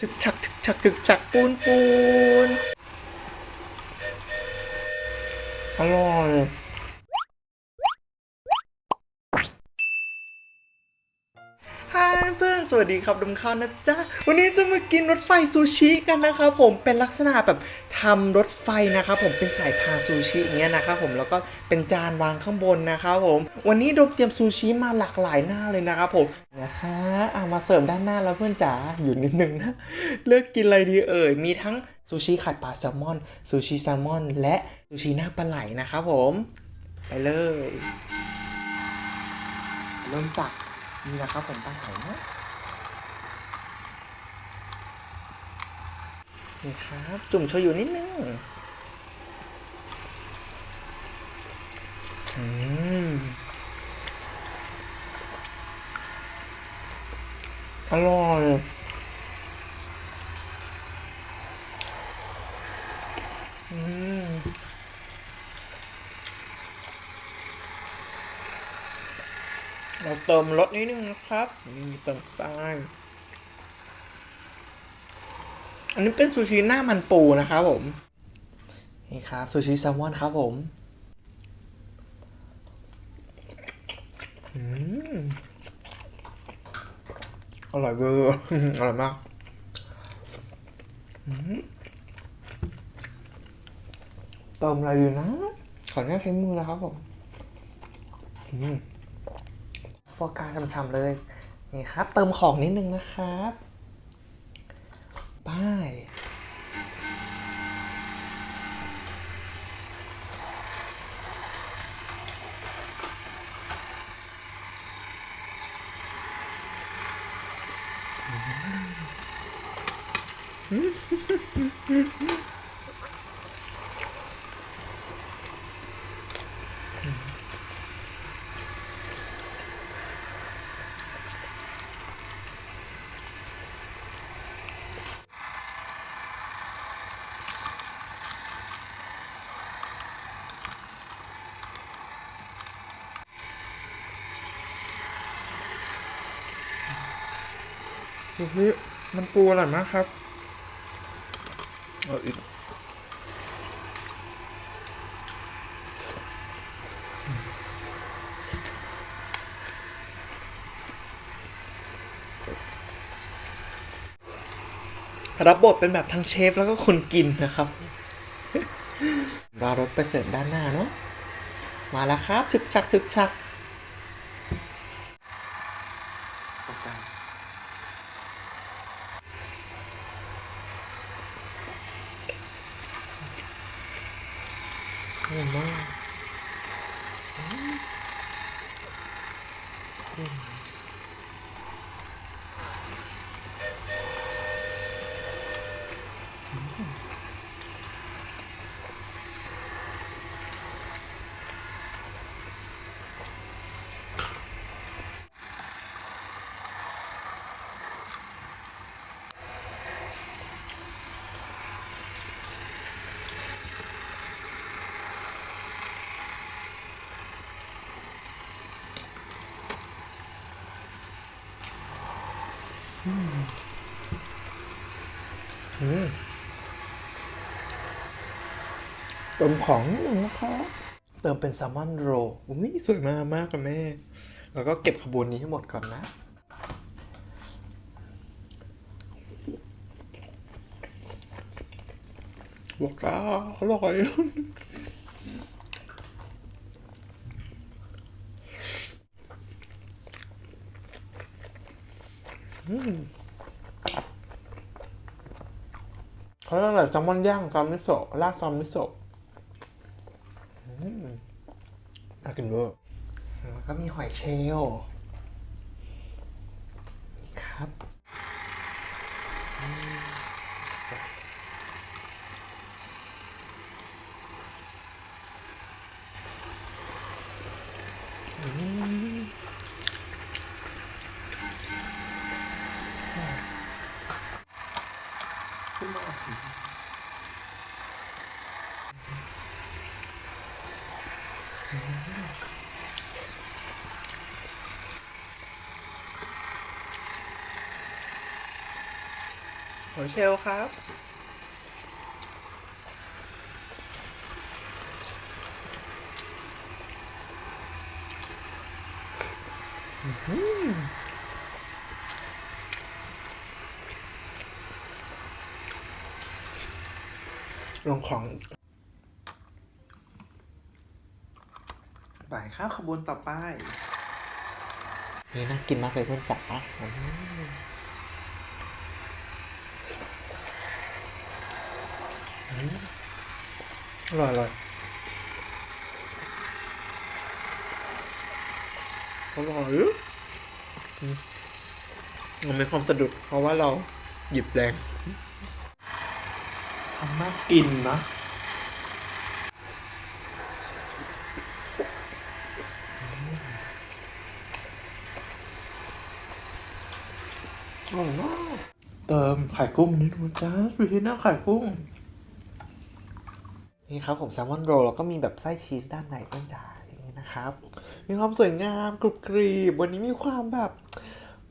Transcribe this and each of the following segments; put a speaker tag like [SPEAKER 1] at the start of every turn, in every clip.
[SPEAKER 1] ชึกชักชึกชักจึกชักปูนปูนอร่อย ฮายเพื่อนสวัสดีครับดมข้าวนะจ๊ะ วันนี้จะมากินรถไฟซูชิกันนะครับผมเป็นลักษณะแบบทำรถไฟนะครับผมเป็นสายทาซูชิอย่างเงี้ยนะครับผมแล้วก็เป็นจานวางข้างบนนะครับผมวันนี้ดมเตรียมซูชิมาหลากหลายหน้าเลยนะครับผมนะคะเอามาเสร์ฟด้านหน้าแล้วเพื่อนจ๋าอยู่นิดนึงนะเลือกกินอะไรดีเอ่ยมีทั้งซูชิไข่ปลาแซลมอนซูชิแซลมอน และซูชิหน้าปลาไหลนะครับผมไปเลย เริ่มจาก นี่นะครับผมปลาไหลนะนี่ครับ จุ่มโชยุนิดนึงอืมอร่อย เราเติมรสนิดนึงนะครับ นี่เติมไปอันนี้เป็นซูชิหน้ามันปูนะครับผม นี่ครับซูชิแซลมอนครับผมอร่อยเบอร์อร่อยมากเติมอะไรอยู่นะ ขออนุญาตใช้มือแล้วครับผม อืม โฟกัสช้ำๆเลย นี่ครับ เติมของนิดนึงนะครับป้ายเฮ้มันปูอร่อยมากครับเอาอีกรับบทเป็นแบบทั้งเชฟแล้วก็คนกินนะครับรอรถไปเสิร์ฟด้านหน้าเนาะมาแล้วครับชึกชักชึกชัก อร่ เติมของนิดนึงนะครับเติมเป็นแซลมอนโรลอุ้ยสวยมากมากกับแม่ แล้วก็เก็บขบวนนี้ให้หมดก่อนนะบอกอ่าอร่อย เขาเรียกอะไรแซลมอนย่างซอสมิโซะราดซอสมิโซะอืมน่ากินเวอร์แล้วก็มีหอยเชลล์นี่ครับอืมใส่อืมขึ้นมา อ หอยเชลครับ ลงของบ่ายข้าวขบวนต่อไป นี่น่ากินมากเลยเพื่อนจ๋า อืมอืมอร่อยอร่อยอร่อยอืมมันมีความสะดุด เพราะว่าเราหยิบแรงทำน่ากินนะอร่อยมากเติมไข่กุ้งนิดนึงจ้าดูที่หน้าไข่กุ้ง นี่ครับผมแซลมอนโรลแล้วก็มีแบบไส้ชีสด้านในต้นจ่าอย่างนี้นะครับ มีความสวยงามกรุบกรีบ วันนี้มีความแบบ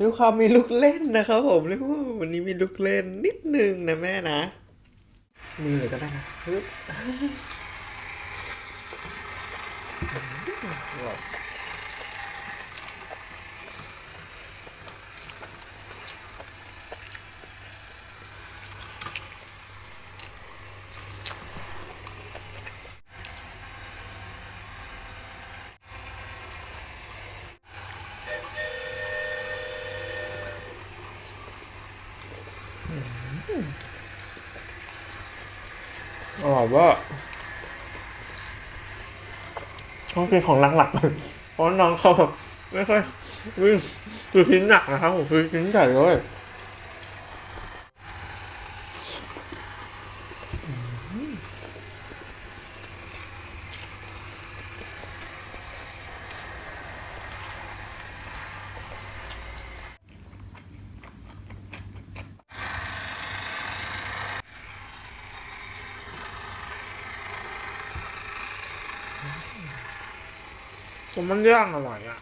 [SPEAKER 1] มีความมีลูกเล่นนะครับผมเรียกว่าวันนี้มีลูกเล่นนิดนึงนะแม่นะมือเลยก็ได้นะฮึบ อร่อยว่าต้องเป็นของหลักๆเพราะน้องเขาแบบไม่ค่อยวิ่งคือชิ้นหนักนะครับผมคือชิ้นใหญ่เลย ผมมันย่างอร่อยอะ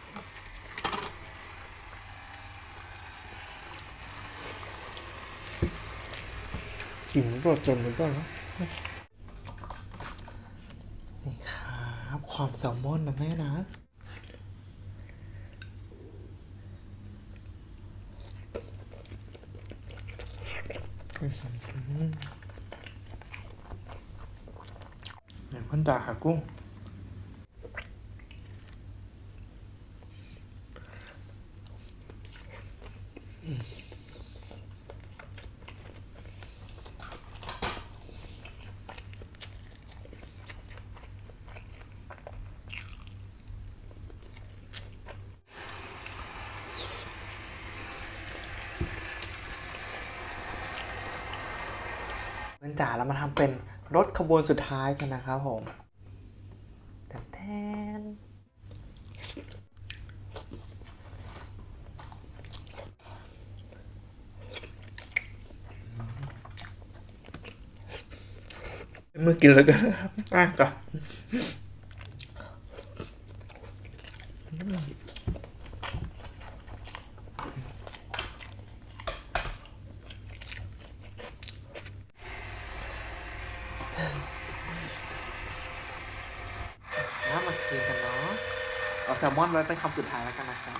[SPEAKER 1] กินรสจนมันก็นะนี่ครับความแซลมอนนะแม่นะเนี่ยพัน ดาหากุ้งเพื่อนจ๋าเรามาทำเป็นรถขบวนสุดท้ายกันนะครับผมแทน เมื่อกินแล้วกันนะครับอะก่อนน้ำมาคืนกันเนาะเอาแซลมอนไว้เป็นคำสุดท้ายแล้วกันนะครับ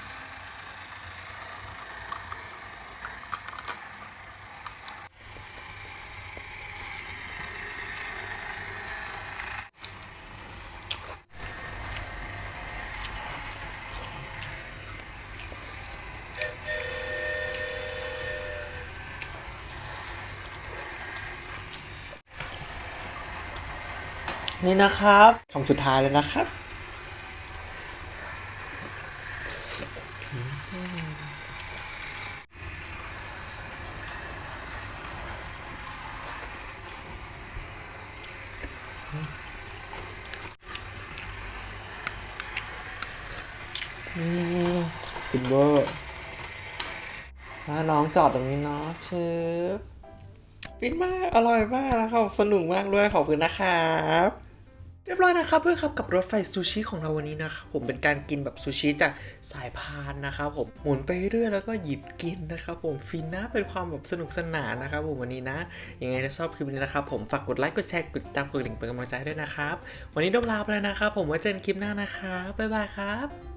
[SPEAKER 1] นี่นะครับคำสุดท้ายเลยนะครับอืมคุณเวอร์ถ้าน้องจอดตรงนี้เนาะเชิบฟินมาก อร่อยมากนะครับ สนุกมากด้วย ขอบคุณนะครับ ยบร้อยนะครับเพื่อนครับกับรถไฟซูชิของเราวันนี้นะครับผมเป็นการกินแบบซูชิจากสายพานนะครับผมหมุนไปเรื่อยแล้วก็หยิบกินนะครับผมฟินนะเป็นความแบบสนุกสนานนะครับผมวันนี้นะยังไงถ้าชอบคลิปนี้นะครับผมฝากกดไลค์กดแชร์กดติดตามกดกระดิ่งเป็นกำลังใจให้ด้วยนะครับ วันนี้ดมลาไปแล้วนะครับผมไว้เจอกันคลิปหน้านะครับบ๊ายบายครับ